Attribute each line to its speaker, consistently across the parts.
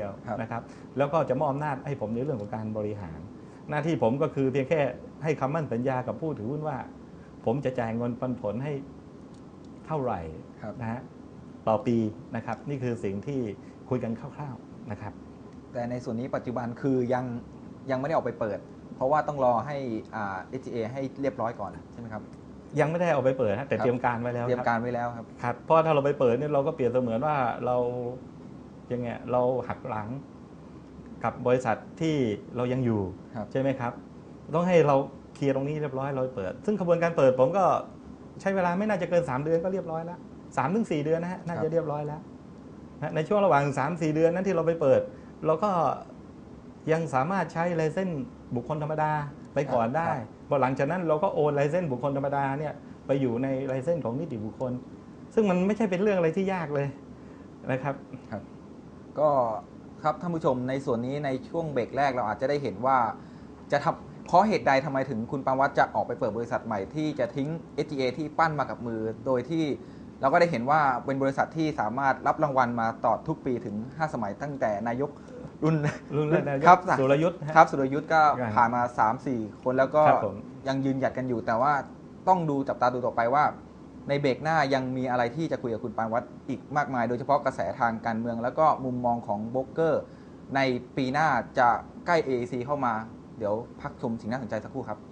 Speaker 1: ดียว
Speaker 2: ครับ
Speaker 1: นะครับแล้วก็จะมอบอำนาจให้ผมในเรื่องของการบริหาร หน้าที่ผมก็คือเพียงแค่ให้คำมั่นสัญญากับผู้ถือหุ้นว่า ผมจะจ่ายเงินปันผลให้เท่าไหร่
Speaker 2: ครับ
Speaker 1: นะฮะต่อปีนะครับ นี่คือสิ่งที่คุยกันคร่าวๆนะครับ
Speaker 2: แต่ในส่วนนี้ปัจจุบันคือยังยังไม่ได้ออกไปเปิด เพราะว่าต้องรอให้อ่า SGA ให้เรียบร้อยก่อนใช่ไหมครับ
Speaker 1: ยังไม่ได้เอาไปเปิดฮะแต่
Speaker 2: ครับ
Speaker 1: เตรียมการไว้แล้ว
Speaker 2: เตรียม
Speaker 1: ค
Speaker 2: กา
Speaker 1: รับ
Speaker 2: รไว้แล้วครับ
Speaker 1: ครับเพราะถ้าเราไปเปิดเนี่ยเราก็เปรียบเสมือนว่าเรา ยังไงเราหักหลังกับบริษัทที่เรายังอยู่
Speaker 2: ครับ
Speaker 1: ใช่ไหมครับ ต้องให้เราเคลียร์ตรงนี้เรียบร้อยเราเปิด ซึ่งกระบวนการเปิดผมก็ใช้เวลาไม่น่าจะเกิน 3 เดือนก็เรียบร้อยแล้วสามถึงสเดือนนะฮะน่าจะเรียบร้อยแล้วนะในช่วงระหว่าง3 4เดือนนั้นที่เราไปเปิด เราก็ยังสามารถใช้ไลเส้นบุคคลธรรมดาไปก่อนได้
Speaker 2: ครับ
Speaker 1: พอหลังจากนั้นเราก็โอนไลเส้นบุคคลธรรมดาเนี่ยไปอยู่ในไลเส้นของนิติบุคคล ซึ่งมันไม่ใช่เป็นเรื่องอะไรที่ยากเลยนะครับ
Speaker 2: ก็ครับท่านผู้ชมในส่วนนี้ในช่วงเบรกแรกเราอาจจะได้เห็นว่าจะทำเพราะเหตุใดทำไมถึงคุณปาวัตจะออกไปเปิดบริษัทใหม่ที่จะทิ้ง SGA ที่ปั้นมากับมือ โดยที่เราก็ได้เห็นว่าเป็นบริษัทที่สามารถรับรางวัลมาต่อทุกปีถึง 5 สมัยตั้งแต่นายกรุ่น
Speaker 1: รุ่นแรกนายก
Speaker 2: ครับ
Speaker 1: สุรยุทธ์
Speaker 2: ครับสุรยุทธ์ก็ผ่านมา 3-4 คนแล้วก็ยังยืนหยัดกันอยู่แต่ว่าต้องดูจับตาดูต่อไปว่า ในเบรกหน้ายังมีอะไรที่จะคุยกับคุณปานวัดอีกมากมาย โดยเฉพาะกระแสทางการเมือง แล้วก็มุมมองของโบรกเกอร์ ในปีหน้าจะใกล้ AEC เข้ามา เดี๋ยวพักชมสิ่งน่าสนใจสักครู่ครับ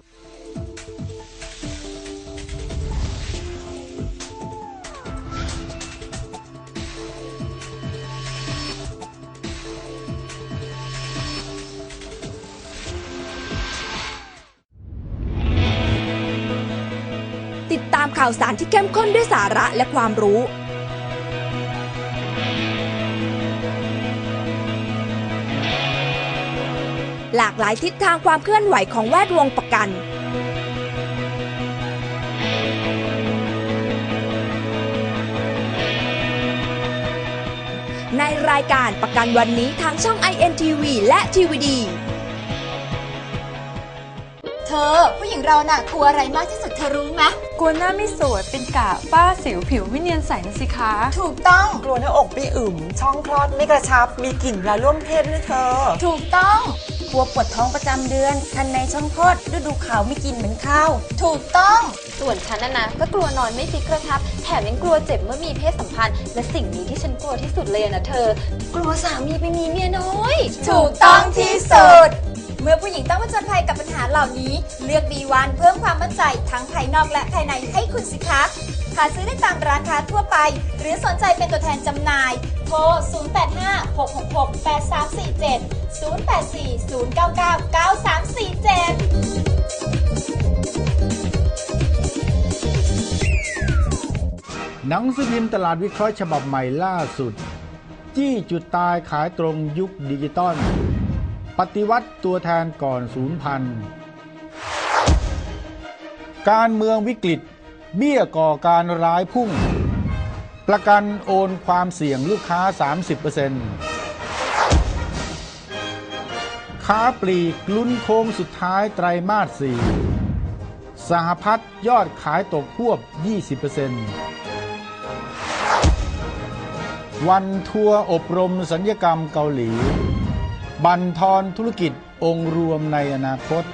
Speaker 3: ตามข่าวสารที่เข้มข้นด้วยสาระและความรู้ หลากหลายทิศทางความเคลื่อนไหวของแวดวงประกัน ในรายการประกันวันนี้ทางช่อง INTV และ TVD
Speaker 4: เธ อ ผู้หญิงเราน่ะกลัวอะไรมากที่สุดเธอรู้ไหม
Speaker 5: กลัวหน้าไม่สวยเป็นกะฝ้าสิวผิวไม่เนียนใสนะสิคะ
Speaker 4: ถูกต้อง
Speaker 6: กลัวหน้าอกไม่อึมช่องคลอดไม่กระชับ มีกลิ่นเวลาร่วมเพศด้วยเธอ
Speaker 4: ถูกต้อง
Speaker 7: กลัวปวดท้องประจำเดือน คันในช่องคลอดฤดูขาวไม่กินเหมือนข้าว
Speaker 4: ถูกต้อง
Speaker 8: ส่วนฉันนะนะก็กลัวนอนไม่ฟิกกระชับ แถมยังกลัวเจ็บเมื่อมีเพศสัมพันธ์ และสิ่งนี้ที่ฉันกลัวที่สุดเลยอะนะเธอ กลัวสามีไปมีเมียน้อย
Speaker 4: ถูกต้องที่สุด เมื่อผู้หญิงต้องผจญภัยกับปัญหาเหล่านี้ เลือก B1 เพิ่มความมั่นใจทั้งภายนอกและภายในให้คุณสิคะหาซื้อได้ตามร้านค้าทั่วไป หรือสนใจเป็นตัวแทนจำหน่าย โทร 0856668347 0840999347
Speaker 9: หนังสือพิมพ์ตลาดวิเคราะห์ฉบับใหม่ล่าสุด จี้จุดตายขายตรงยุคดิจิตอล ปฏิวัติตัวแทนก่อนศูนย์พันการเมืองวิกฤต เบี้ยก่อการร้ายพุ่ง ประกันโอนความเสี่ยงลูกค้า 30%ค้าปลีกลุ้นโค้งสุดท้ายไตรมาส 4 สหพัฒน์ยอดขายตกควบ 20%วันทัวร์อบรมสัญญกรรมเกาหลี บันทอนธุรกิจองค์รวมในอนาคต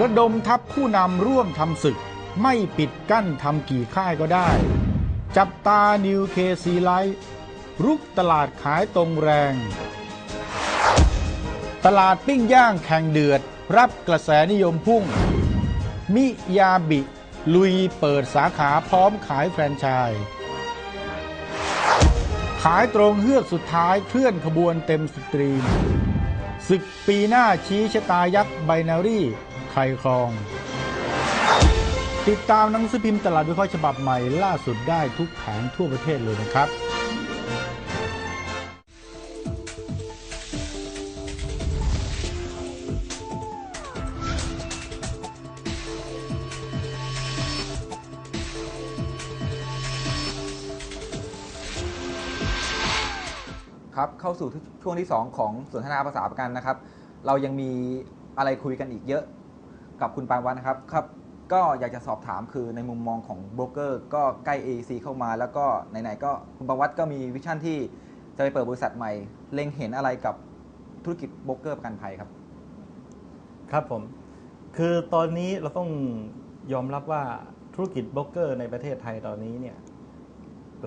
Speaker 9: ระดมทัพผู้นำร่วมทำศึก ไม่ปิดกั้นทำกี่ค่ายก็ได้ จับตานิวเคซีไลท์รุกตลาดขายตรงแรง ตลาดปิ้งย่างแข่งเดือด รับกระแสนิยมพุ่ง มิยาบิ ลุยเปิดสาขาพร้อมขายแฟรนไชส์ายตรงเฮือกสุดท้ายเคลื่อนขบวนเต็มสตรีมศึกปีหน้าชี้ชะตายักษ์ไบนารี่ใครครอง ติดตามหนังสือพิมพ์ตลาดวิเคราะห์ฉบับใหม่ล่าสุดได้ทุกแผงทั่วประเทศเลยนะครับ
Speaker 2: เข้าสู่ช่วงที่ 2 ของสนทนาภาษาประกันนะครับ เรายังมีอะไรคุยกันอีกเยอะกับคุณปานวัฒนนะครับครับ ก็อยากจะสอบถามคือในมุมมองของโบรกเกอร์ก็ใกล้ AEC เข้ามา แล้วก็ไหนๆก็คุณปานวัฒนก็มีวิชั่นที่จะไปเปิดบริษัทใหม่ เล็งเห็นอะไรกับธุรกิจโบรกเกอร์ประกันภัยครับ
Speaker 1: ครับผม คือตอนนี้เราต้องยอมรับว่าธุรกิจโบรกเกอร์ในประเทศไทยตอนนี้เนี่ย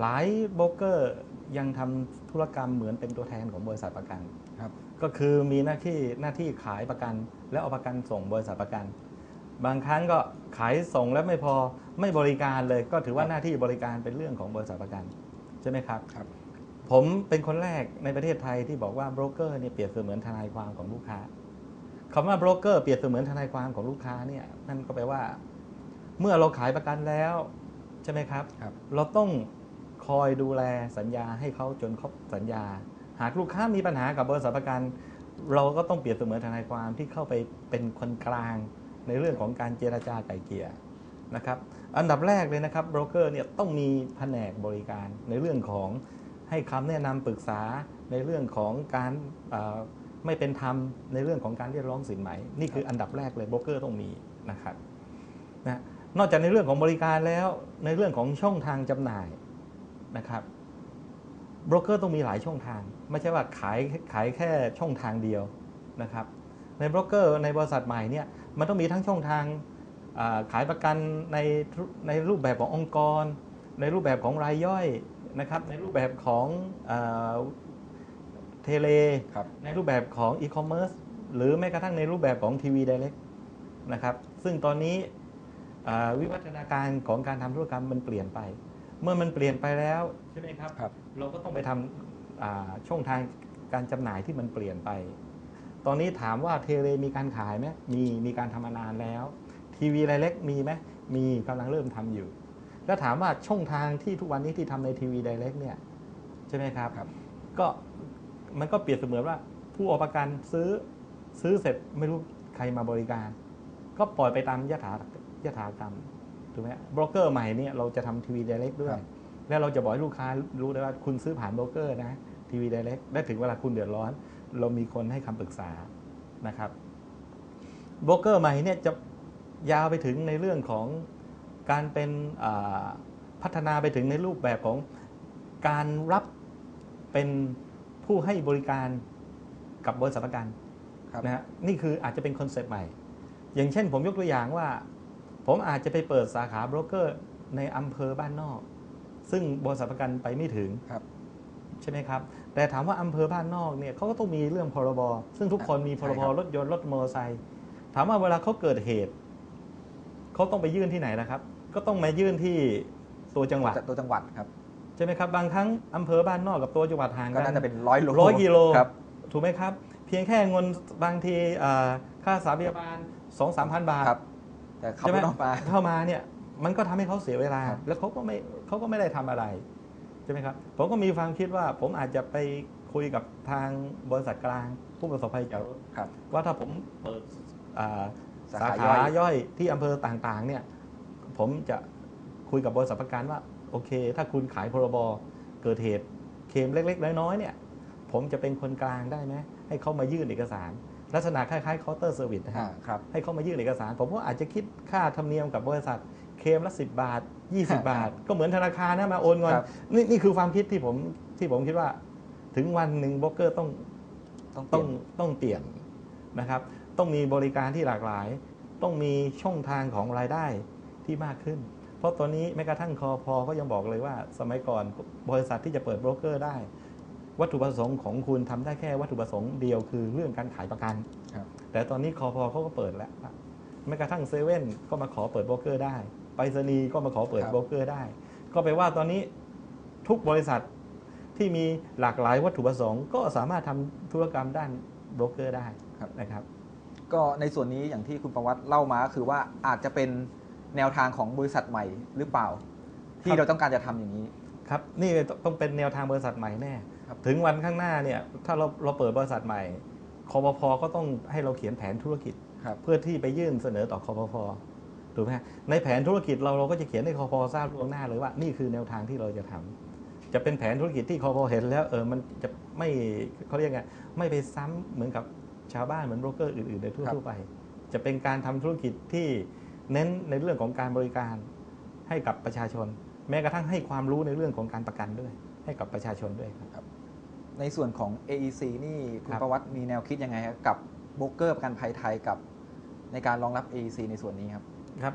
Speaker 1: หลายโบรกเกอร์ ยังทำธุรกรรมเหมือนเป็นตัวแทนของบริษัทประกัน
Speaker 2: ครับ
Speaker 1: ก็คือมีหน้าที่หน้าที่ขายประกัน แล้วเอาประกันส่งบริษัทประกัน บางครั้งก็ขายส่งแล้วไม่พอไม่บริการเลย ก็ถือว่าหน้าที่บริการเป็นเรื่องของบริษัทประกันใช่ไหมครับ
Speaker 2: ครับ
Speaker 1: ผมเป็นคนแรกในประเทศไทยที่บอกว่าโบรกเกอร์เนี่ยเปรียบเสมือนทนายความของลูกค้าคำว่าโบรกเกอร์เปรียบเสมือนทนายความของลูกค้าเนี่ยนั่นก็แปลว่า เมื่อเราขายประกันแล้วใช่ไหมครับ
Speaker 2: ครับ
Speaker 1: เราต้อง คอยดูแลสัญญาให้เขาจนครบสัญญา หากลูกค้ามีปัญหากับบริษัทประกัน เราก็ต้องเปรียบเสมือนทนายความที่เข้าไปเป็นคนกลางในเรื่องของการเจรจาไกล่เกลี่ยนะครับอันดับแรกเลยนะครับโบรกเกอร์เนี่ยต้องมีแผนกบริการในเรื่องของให้คำแนะนำปรึกษาในเรื่องของการไม่เป็นธรรมในเรื่องของการเรียกร้องสินไหม นี่คืออันดับแรกเลยโบรกเกอร์ต้องมีนะครับนะนอกจากในเรื่องของบริการแล้วในเรื่องของช่องทางจำหน่าย นะครับโบรกเกอร์ต้องมีหลายช่องทาง ไม่ใช่ว่าขายขายแค่ช่องทางเดียวนะครับ ในโบรกเกอร์ในบริษัทใหม่เนี่ยมันต้องมีทั้งช่องทางอ่าขายประกันในธุในรูปแบบขององค์กร ในรูปแบบของรายย่อยนะครับในรูปแบบของเทเล
Speaker 2: ครับ
Speaker 1: ในรูปแบบของอีคอมเมิร์ซหรือแม้กระทั่งในรูปแบบของทีวีไดเรกนะครับซึ่งตอนนี้อ่าวิวัฒนาการของการทำธุรกรรมมันเปลี่ยนไป เมื่อมันเปลี่ยนไปแล้วใช่ไหมครับ
Speaker 2: ครับ
Speaker 1: เราก็ต้องไปทำอ่าช่องทางการจำหน่ายที่มันเปลี่ยนไป ตอนนี้ถามว่าเทเลมีการขายไหมมีมีการทำมานานแล้ว ทีวีไดเรกมีไหมมีกำลังเริ่มทำอยู่ แล้วถามว่าช่องทางที่ทุกวันนี้ที่ทำในทีวีไดเรกเนี่ยใช่ไหมครับ
Speaker 2: ครับ
Speaker 1: ก็มันก็เปรียบเสมือนว่า ผู้เอาประกันซื้อซื้อเสร็จไม่รู้ใครมาบริการ ก็ปล่อยไปตามยถายถากรรม ถูกไหมโบรกเกอร์ใหม่เนี่ยเราจะทำทีวีไดเรกด้ว
Speaker 2: ครั
Speaker 1: ย
Speaker 2: บ
Speaker 1: แล้วเราจะบอกให้ลูกค้ารู้ได้ว่าคุณซื้อผ่านโบรกเกอร์นะทีวีไดเรกได้ถึงเวลาคุณเดือดร้อน เรามีคนให้คำปรึกษานะครับโบรกเกอร์ใหม่เนี่ยจะยาวไปถึงในเรื่องของการเป็นอ่าพัฒนาไปถึงในรูปแบบของการรับเป็นผู้ให้บริการกับบริษัทประกัน
Speaker 2: ครับ
Speaker 1: นะฮะนี่คืออาจจะเป็นคอนเซปต์ใหม่ อย่างเช่นผมยกตัวอย่างว่า ผมอาจจะไปเปิดสาขาโบรกเกอร์ในอำเภอบ้านนอก ซึ่งบริษัทประกันไปไม่ถึง
Speaker 2: ครับ
Speaker 1: ใช่ไหมครับ แต่ถามว่าอำเภอบ้านนอกเนี่ยเขาก็ต้องมีเรื่องพรบ ซึ่งทุกคนมีพรบ
Speaker 2: ใช่ครับ
Speaker 1: รถยนต์รถมอเตอร์ไซค์ถามว่าเวลาเขาเกิดเหตุเขาต้องไปยื่นที่ไหนนะครับ ก็ต้องมายื่นที่ตัวจังหวัด
Speaker 2: ตัวจังหวัดครับ
Speaker 1: ใช่ไหมครับบางครั้งอำเภอบ้านนอกกับตัวจังหวัดห่าง
Speaker 2: ก็
Speaker 1: กัน
Speaker 2: น่าจะเป็นร้อยโล
Speaker 1: ร้อยกิโล
Speaker 2: ครับ
Speaker 1: ถูกไหมครับ เพียงแค่เงินบางทีอ่าค่าสาพยาบาลสองสามพันบาท
Speaker 2: ครับ แต่ขับ
Speaker 1: ใช่ไห
Speaker 2: ร
Speaker 1: ม
Speaker 2: ถออกมา
Speaker 1: เข้ามาเนี่ยมันก็ทำให้เขาเสียเวลา
Speaker 2: ครับ
Speaker 1: แล้วเขาก็ไม่เขาก็ไม่ได้ทำอะไรใช่ไหมครับผมก็มีความคิดว่าผมอาจจะไปคุยกับทางบริษัทกลางผู้ประสบภัยจากรถ
Speaker 2: ครับ
Speaker 1: ว่าถ้าผมเปิดอ่า
Speaker 2: สา
Speaker 1: สา
Speaker 2: ขา
Speaker 1: ขา
Speaker 2: ย่อย
Speaker 1: ย่อยที่อำเภอต่างๆเนี่ยผมจะคุยกับบริษัทประกันว่าโอเค ถ้าคุณขายพรบเกิดเหตุเคลมเล็ก ๆ น้อยๆเนี่ย ผมจะเป็นคนกลางได้ไหมให้เขามายื่นเอกสาร ลักษณะคล้ายๆเคาน์เตอร์เซอร์วิสนะ
Speaker 2: อ่า
Speaker 1: ฮะ
Speaker 2: ครับ
Speaker 1: ให้เขามายื่นเอกสาร ผมก็อาจจะคิดค่าธรรมเนียมกับบริษัทเคลมละสิบาท 20 บาท ก็เหมือนธนาคารนะมาโอนเงิน
Speaker 2: ครับ
Speaker 1: นี่นี่คือความคิดที่ผมที่ผมคิดว่า ถึงวันหนึ่งโบรกเกอร์ต้อง
Speaker 2: ต้องเป
Speaker 1: ต้
Speaker 2: ลี่
Speaker 1: อยง
Speaker 2: น
Speaker 1: ต้องเปลี่ยนนะครับ ต้องมีบริการที่หลากหลาย ต้องมีช่องทางของรายได้ที่มากขึ้น เพราะตอนนี้แม้กระทั่งคอพอก็ยังบอกเลยว่า สมัยก่อนบริษัทที่จะเปิดโบรกเกอร์ได้ วัตถุประสงค์ของคุณทำได้แค่วัตถุประสงค์เดียวคือเรื่องการขายประกัน
Speaker 2: ครับ
Speaker 1: แต่ตอนนี้คอพอเขาก็เปิดแล้วแม้กระทั่งเซเว่นก็มาขอเปิดโบรกเกอร์ได้ ไปรษณีย์ก็มาขอเปิด
Speaker 2: ครับ
Speaker 1: โบรกเกอร์ได้ ก็แปลว่าตอนนี้ทุกบริษัทที่มีหลากหลายวัตถุประสงค์ ก็สามารถทำธุรกรรมด้านโบรกเกอร์ได้
Speaker 2: ครับ
Speaker 1: นะครับ
Speaker 2: ก็ในส่วนนี้อย่างที่คุณประวัติเล่ามาก็คือว่าอาจจะเป็นแนวทางของบริษัทใหม่หรือเปล่า
Speaker 1: ค
Speaker 2: ที่
Speaker 1: รับ
Speaker 2: เราต้องการจะทำอย่างนี้
Speaker 1: ครับ นี่ต้องเป็นแนวทางบริษัทใหม่แน่
Speaker 2: ครับ
Speaker 1: ถึงวันข้างหน้าเนี่ยถ้าเราเราเปิดบริษัทใหม่คอปพก็ต้องให้เราเขียนแผนธุรกิจ
Speaker 2: ครับ
Speaker 1: เพื่อที่ไปยื่นเสนอต่อคอปพถูกไหมฮะในแผนธุรกิจเราเราก็จะเขียนให้คอปพทราบล่วงหน้าเลยว่านี่คือแนวทางที่เราจะทำจะเป็นแผนธุรกิจที่คอปพเห็นแล้วเออมันจะไม่เขาเรียกไงไม่ไปซ้ำเหมือนกับชาวบ้านเหมือนโบรกเกอร์อื่นๆในทั่ว
Speaker 2: ครับ
Speaker 1: ทั่วไป จะเป็นการทำธุรกิจที่เน้นในเรื่องของการบริการให้กับประชาชน แม้กระทั่งให้ความรู้ในเรื่องของการประกันด้วย ให้กับประชาชนด้วยครับ
Speaker 2: ในส่วนของ AEC นี่คุณ
Speaker 1: ครับ
Speaker 2: ประวัติมีแนวคิดยังไงครับกับโบรกเกอร์ประกันภัยไทยกับในการรองรับ AEC ในส่วนนี้ครับ
Speaker 1: ครับ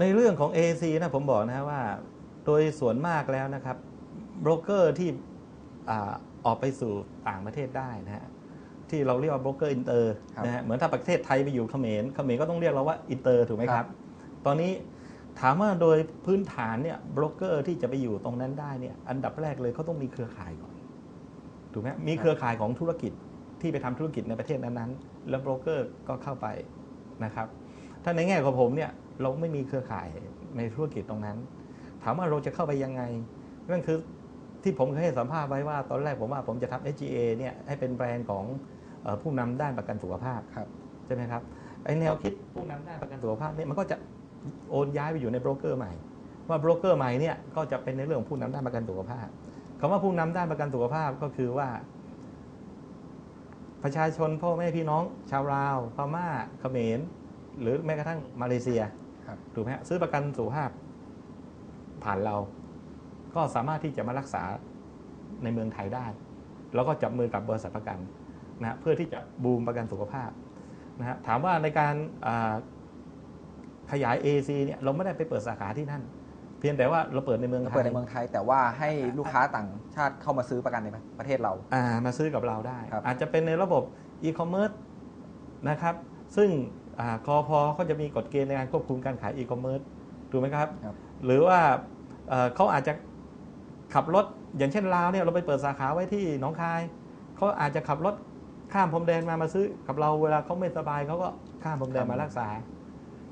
Speaker 1: ในเรื่องของ AAC นะผมบอกนะว่า โดยส่วนมากแล้วนะครับโบรกเกอร์ที่อาออกไปสู่ต่างประเทศได้นะฮะที่เราเรียกว่าโบรกเกอร์อินเตอร์
Speaker 2: ครับ
Speaker 1: นะฮะเหมือนถ้าประเทศไทยไปอยู่เขมรเขมรก็ต้องเรียกเราว่าอินเตอร์ถูกไหมค
Speaker 2: ครั
Speaker 1: รับ
Speaker 2: บ
Speaker 1: ตอนนี้ถามว่าโดยพื้นฐานเนี่ยโบรกเกอร์ที่จะไปอยู่ตรงนั้นได้เนี่ยอันดับแรกเลยเขาต้องมีเครือข่ายก่อน ถูกไหมมีเครือข่ายของธุรกิจที่ไปทำธุรกิจในประเทศนั้นๆ แล้วโบรกเกอร์ก็เข้าไปนะครับถ้าในแง่ของผมเนี่ยเราไม่มีเครือข่ายในธุรกิจตรงนั้น ถามว่าเราจะเข้าไปยังไงนั่นคือที่ผมเคยให้สัมภาษณ์ไว้ว่าตอนแรกผมว่าผมจะทำ SGA เนี่ยให้เป็นแบรนด์ของเอ่อผู้นำด้านประกันสุขภาพ
Speaker 2: ครับ
Speaker 1: ใช่ไหมครับไอแนวคิดผู้นำด้านประกันสุขภาพเนี่ยมันก็จะโอนย้ายไปอยู่ในโบรกเกอร์ใหม่ ว่าโบรกเกอร์ใหม่เนี่ยก็จะเป็นในเรื่องของผู้นำด้านประกันสุขภาพ คำว่าผู้นำด้านประกันสุขภาพก็คือว่า ประชาชนพ่อแม่พี่น้อง ชาวลาวพม่าเขมร หรือแม้กระทั่งมาเลเซีย
Speaker 2: ครับ
Speaker 1: ถูกไหมฮะซื้อประกันสุขภาพ ผ่านเรา ก็สามารถที่จะมารักษาในเมืองไทยได้ แล้วก็จับมือกับบริษัทประกันนะฮะเพื่อที่จะบูมประกันสุขภาพนะฮะถามว่าในการอ่าขยาย AC เนี่ยเราไม่ได้ไปเปิดสาขาที่นั่น เพียงแต่ว่าเราเปิดในเมือง
Speaker 2: เรา
Speaker 1: ไท
Speaker 2: เปิด
Speaker 1: ย
Speaker 2: ในเมืองไทย แต่ว่าให้ลูกค้าต่างชาติเข้ามาซื้อประกันในประเทศเรา
Speaker 1: อ่ามาซื้อกับเราได้
Speaker 2: ครับ
Speaker 1: อาจจะเป็นในระบบอีคอมเมิร์ซนะครับ ซึ่งอาคอพอเขาจะมีกฎเกณฑ์ในการควบคุมการขายอีคอมเมิร์ซถูกไหมครับ
Speaker 2: ครับ
Speaker 1: หรือว่าเอ่อเขาอาจจะขับรถอย่างเช่นลาวเนี่ยเราไปเปิดสาขาไว้ที่หนองคายเขาอาจจะขับรถข้ามพรมแดนมามาซื้อกับเราเวลาเขาไม่สบายเขาก็ข้ามพรมแดนมารักษา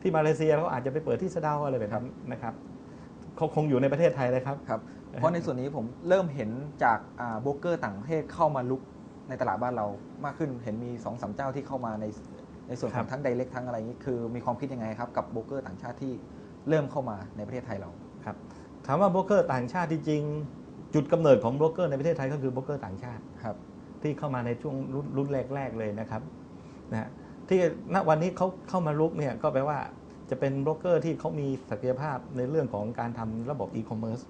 Speaker 1: ที่มาเลเซียเขาอาจจะไปเปิดที่สะเดาอะไรแบบนั้นนะครับ เขาคงอยู่ในประเทศไทยเลยครับ
Speaker 2: ครับ เพราะในส่วนนี้ผมเริ่มเห็นจากอ่าโบรกเกอร์ต่างประเทศเข้ามาลุกในตลาดบ้านเรามากขึ้น เห็นมี2อสเจ้าที่เข้ามาในในส่วนข
Speaker 1: ครั
Speaker 2: อง
Speaker 1: บ
Speaker 2: ทั้งไดเ c กทั้งอะไรนี้คือมีความคิดยังไงครับกับโบรกเกอร์ต่างชาติที่เริ่มเข้ามาในประเทศไทยเรา
Speaker 1: ครับ ถามว่าโบรกเกอร์ต่างชาติที่จริง จุดกำเนิดของโบรกเกอร์ในประเทศไทยก็คือโบรกเกอร์ต่างชาติ
Speaker 2: ครับ
Speaker 1: ที่เข้ามาในช่วงรุ่นรุ่นแรกๆเลยนะครับนะฮะที่ณวันนี้เขาเข้ามาลุกเนี่ยก็แปลว่า จะเป็นโบรกเกอร์ที่เขามีศักยภาพในเรื่องของการทำระบบอีคอมเมิร์ซ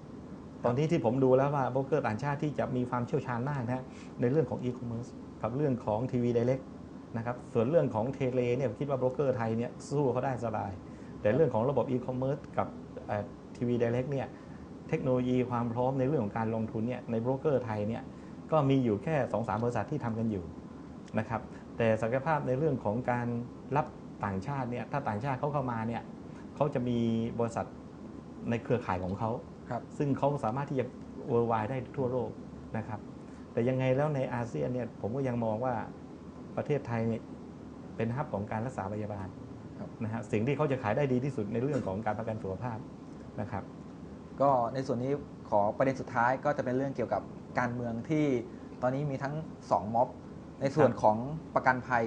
Speaker 1: ตอนนี้ที่ผมดูแล้วว่าโบรกเกอร์ต่างชาติที่จะมีความเชี่ยวชาญมากนะฮะในเรื่องของอีคอมเมิร์ซกับเรื่องของทีวีไดเรกนะครับส่วนเรื่องของเทเลเนี่ยผมคิดว่าโบรกเกอร์ไทยเนี่ยสู้เขาได้สบาย แต่เรื่องของระบบอีคอมเมิร์ซกับทีวีไดเรกเนี่ยเทคโนโลยีความพร้อมในเรื่องของการลงทุนเนี่ยในโบรกเกอร์ไทยเนี่ยก็มีอยู่แค่2อสามบริษัทที่ทำกันอยู่นะครับแต่ศักยภาพในเรื่องของการรับ ต่างชาติเนี่ยถ้าต่างชาติเขาเข้ามาเนี่ยเขาจะมีบริษัทในเครือข่ายของเขา
Speaker 2: ครับ
Speaker 1: ซึ่งเขาสามารถที่จะเวอร์ไวได้ทั่วโลกนะครับ แต่ยังไงแล้วในอาเซียนเนี่ยผมก็ยังมองว่าประเทศไทยเนี่ยเป็นฮับของการรักษาพยาบาล
Speaker 2: ครับ
Speaker 1: นะฮะสิ่งที่เขาจะขายได้ดีที่สุดในเรื่องของการประกันสุขภาพนะครับ
Speaker 2: ก็ในส่วนนี้ขอประเด็นสุดท้ายก็จะเป็นเรื่องเกี่ยวกับการเมืองที่ตอนนี้มีทั้ง 2ม็อบในส่วน
Speaker 1: ครับ
Speaker 2: ของประกันภัย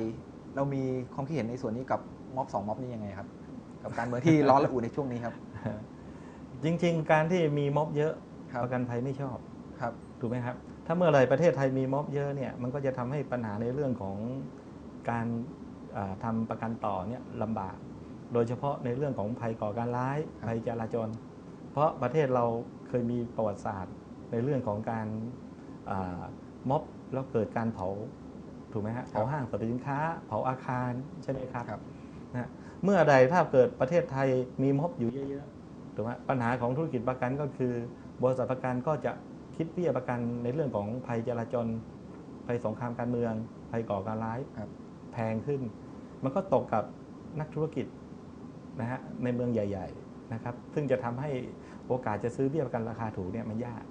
Speaker 2: เรามีความคิดเห็นในส่วนนี้กับม็อบสองม็อบนี้ยังไงครับ กับการเมืองที่ร้อนระอุในช่วงนี้ครับ
Speaker 1: จริง ๆ การที่มีม็อบเยอะ
Speaker 2: ครับ
Speaker 1: ประกันภัยไม่ชอบ
Speaker 2: ครับ
Speaker 1: ถูกไหมครับ ถ้าเมื่อไหรประเทศไทยมีม็อบเยอะเนี่ยมันก็จะทำให้ปัญหาในเรื่องของการอ่าทำาประกันต่อเนี่ยลำบาก โดยเฉพาะในเรื่องของภัยก่อการร้าย
Speaker 2: ครับ
Speaker 1: ภัยจราจร เพราะประเทศเราเคยมีประวัติศาสตร์ในเรื่องของการอ่าม็อบแล้วเกิดการเผา ถูกไหมฮะเผาห้างสรรพสินค้า เผาอาคารใช่ไหมครับ
Speaker 2: ครับ
Speaker 1: นะฮะเมื่อใดถ้าเกิดประเทศไทยมีม็อบอยู่เยอะๆถูกไหมปัญหาของธุรกิจประกันก็คือบริษัทประกันก็จะคิดเบี้ยประกันในเรื่องของภัยจราจรภัยสงครามการเมือง ภัยก่อการร้าย
Speaker 2: ครับ
Speaker 1: แพงขึ้น มันก็ตกกับนักธุรกิจนะฮะในเมืองใหญ่ ๆนะครับ ซึ่งจะทำให้โอกาสจะซื้อเบี้ยประกันราคาถูกเนี่ยมันยาก